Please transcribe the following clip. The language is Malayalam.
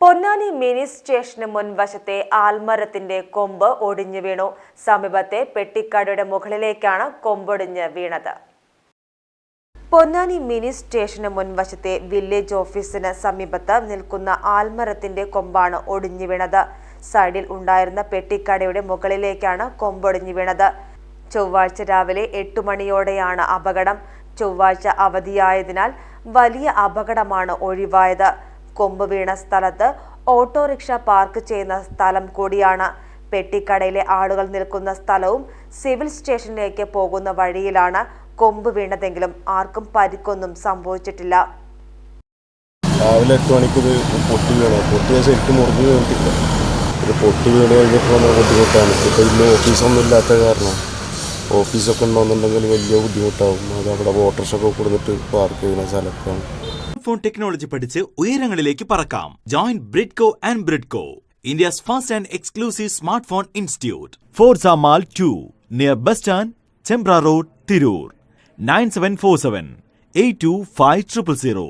പൊന്നാനി മിനി സ്റ്റേഷന് മുൻവശത്തെ ആൽമരത്തിന്റെ കൊമ്പ് ഒടിഞ്ഞു വീണു. സമീപത്തെ പെട്ടിക്കടയുടെ മുകളിലേക്കാണ് കൊമ്പൊടിഞ്ഞ് വീണത്. പൊന്നാനി മിനി സ്റ്റേഷന് മുൻവശത്തെ വില്ലേജ് ഓഫീസിന് സമീപത്ത് നിൽക്കുന്ന ആൽമരത്തിന്റെ കൊമ്പാണ് ഒടിഞ്ഞു വീണത്. സൈഡിൽ ഉണ്ടായിരുന്ന പെട്ടിക്കടയുടെ മുകളിലേക്കാണ് കൊമ്പൊടിഞ്ഞു വീണത്. ചൊവ്വാഴ്ച രാവിലെ എട്ടു മണിയോടെയാണ് അപകടം. ചൊവ്വാഴ്ച അവധിയായതിനാൽ വലിയ അപകടമാണ് ഒഴിവായത്. കൊമ്പ് വീണ സ്ഥലത്ത് ഓട്ടോറിക്ഷ പാർക്ക് ചെയ്യുന്ന സ്ഥലം കൂടിയാണ്. പെട്ടിക്കടയിലെ ആളുകൾ നിൽക്കുന്ന സ്ഥലവും സിവിൽ സ്റ്റേഷനിലേക്ക് പോകുന്ന വഴിയിലാണ് കൊമ്പ് വീണതെങ്കിലും ആർക്കും പരിക്കൊന്നും സംഭവിച്ചിട്ടില്ല. രാവിലെ എട്ട് മണിക്ക് ഇത് പൊട്ടി വീണു. പൊട്ടിയ ശരിക്കും മുറിഞ്ഞു വീണിട്ടില്ല. ഇത് പൊട്ടി വീണ് കഴിഞ്ഞപ്പോൾ ബുദ്ധിമുട്ടാണ്. ഇപ്പോൾ ഇന്ന് ഓഫീസൊന്നും ഇല്ലാത്ത കാരണം ഓഫീസൊക്കെ വലിയ ബുദ്ധിമുട്ടാവും. അത് അവിടെ വോട്ടർസൊക്കെ കൊടുത്തിട്ട് പാർക്ക് ചെയ്യുന്ന സ്ഥലത്താണ്. ഫോൺ ടെക്നോളജി പഠിച്ച് ഉയരങ്ങളിലേക്ക് പറക്കാം. Join Bridco and Bridco India's first and exclusive smart phone institute Forza mall two near bus stand Chembra road Tirur nine seven four seven eight two five triple zero